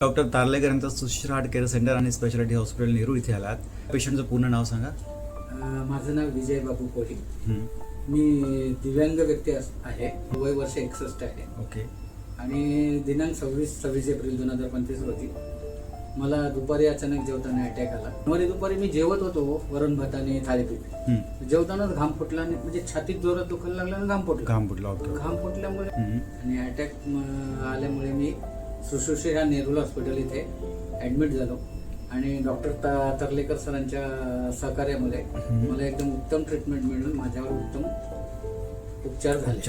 Doctor Tarlekar यांचा सुश्रा heart care centre आणि स्पेशालिटी हॉस्पिटल नेहरू इथे आलात. पेशंटचं पूर्ण नाव सांगा. माझं नाव विजय बाबू कोळी. मी दिव्यांग व्यक्ती आहे. वय वर्ष एकसष्ट आहे. ओके. आणि दिनांक सव्वीस सव्वीस एप्रिल दोन हजार पंचवीस रोजी मला दुपारी अचानक जेवताना अटॅक आला. मध्ये दुपारी मी जेवत होतो वरण भात आणि थालीपीठ. हं. जेवतानाच घाम फुटला आणि म्हणजे छातीत जोरात दुखायला लागला आणि घाम फुटला. घाम फुटला घाम फुटल्यामुळे. आणि अटॅक आल्यामुळे मी सुश्रुषे ह्या नेरुल हॉस्पिटल इथे ॲडमिट झालो. आणि डॉक्टर ता तरलेकर सरांच्या सहकार्यामुळे मला एकदम उत्तम ट्रीटमेंट मिळून माझ्यावर उत्तम उपचार झाले.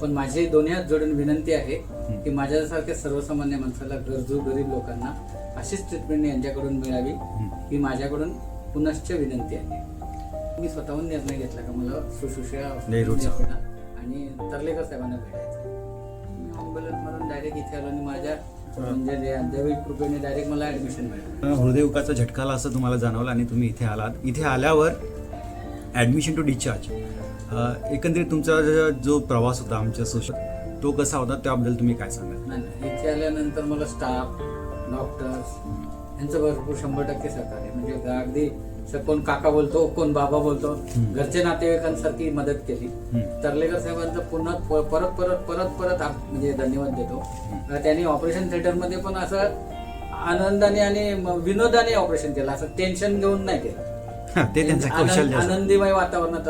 पण माझी दोन्ही हात जोडून विनंती आहे की माझ्यासारख्या सर्वसामान्य माणसाला गरजू गरीब लोकांना अशीच ट्रीटमेंट यांच्याकडून मिळावी ही माझ्याकडून पुनश्च विनंती आहे. मी स्वतःहून निर्णय घेतला का मला सुश्रुषा. आणि तरलेकर साहेबांना भेटायचं. डायरेक्ट इथे आलो आणि माझ्या म्हणजे दे- दैविक कृपेने डायरेक्ट मला ऍडमिशन मिळालं. हृदयविकाचा झटका आला असं तुम्हाला जाणवलं आणि तुम्ही इथे आलात. इथे आल्यावर ॲडमिशन टू डिस्चार्ज एकंदरीत तुमचा जो- प्रवास होता आमच्या सोशल तो कसा होता? त्याबद्दल तुम्ही काय सांगाल? इथे आल्यानंतर मला स्टाफ डॉक्टर्स यांचं भरपूर शंभर टक्के सहकार्य. म्हणजे अगदी कोण काका बोलतो कोण बाबा बोलतो घरचे नातेवाईकांसारखी मदत केली. तरलेकर साहेबांचं पुन्हा परत परत परत परत म्हणजे धन्यवाद देतो. त्यांनी ऑपरेशन थिएटरमध्ये पण असं आनंदाने आणि विनोदाने ऑपरेशन केलं. असं टेन्शन घेऊन नाही केलं. ते त्यांचं. आनंदीमय वातावरणात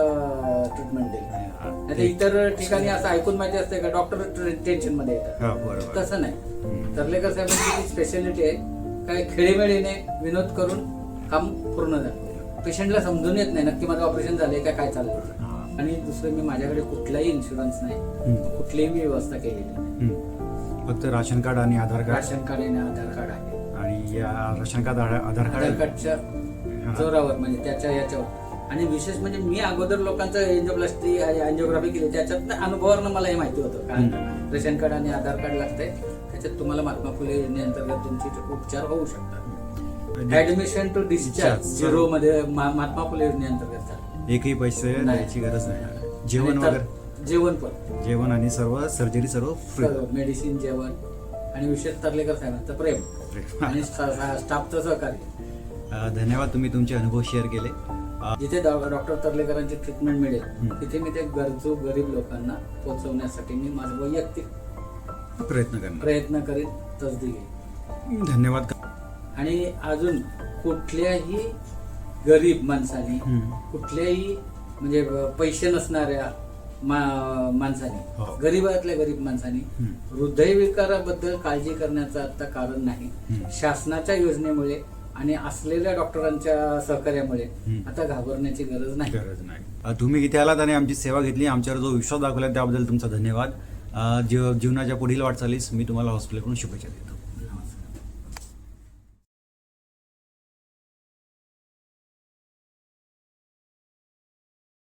ट्रीटमेंट दिली. इतर ठिकाणी असं ऐकून माहिती असते का डॉक्टर टेन्शनमध्ये येतात तसं नाही. तरलेकर साहेबांची स्पेशालिटी आहे काय खेळीमेळीने विनोद करून काम पूर्ण झालं पेशंटला समजून येत नाही नक्की माझं ऑपरेशन झालंय का काय चाललंय. आणि दुसरं मी माझ्याकडे कुठलाही इन्शुरन्स नाही. कुठलीही मी व्यवस्था केलेली नाही. फक्त राशन कार्ड आणि आधार कार्ड राशन कार्ड आणि आधार कार्ड आहे आणि या ration card Aadhaar Aadhaar card कार्डच्या. जोरावर म्हणजे त्याच्या याच्यावर आणि विशेष म्हणजे मी अगोदर लोकांचं एन्जिओप्लास्टी अँजिओग्राफी केली त्याच्यात अनुभवावरनं मला हे माहिती होतं. कारण रेशन कार्ड आणि आधार कार्ड लागतंय त्याच्यात तुम्हाला महात्मा फुले योजनेअंतर्गत तुमचे उपचार होऊ शकतात. Admission to discharge. झिरो मध्ये महात्मा फुले योजनेअंतर्गत. एकही पैसे नाही. द्यायची गरज नाही. जेवण वगैरे? जेवण पण. जेवण आणि सर्व सर्जरी सर्व फ्री मेडिसिन जेवण आणि विशेष तरलेकर साहेबांचं प्रेम. आणि स्टाफचं सहकार्य. धन्यवाद तुम्ही तुमचे अनुभव शेअर केले. जिथे डॉक्टर तरलेकरांची ट्रीटमेंट मिळेल. तिथे मी ते गरजू गरीब लोकांना पोहोचवण्यासाठी मी माझं वैयक्तिक प्रयत्न करणार प्रयत्न करीत तसदी घेईन धन्यवाद आणि अजून कुठल्याही गरीब माणसाने. कुठल्याही म्हणजे पैसे नसणाऱ्या माणसाने हो. गरीबातल्या गरीब माणसाने. हृदयविकाराबद्दल काळजी करण्याचं आता कारण नाही. शासनाच्या योजनेमुळे आणि असलेल्या डॉक्टरांच्या सहकार्यामुळे. आता घाबरण्याची गरज नाही. गरज नाही. तुम्ही इथे आलात आणि आमची सेवा घेतली. आमच्यावर जो विश्वास दाखवला त्याबद्दल तुमचा धन्यवाद. जीव जीवनाच्या पुढील वाटचालीस मी तुम्हाला हॉस्पिटलकडून शुभेच्छा देतो.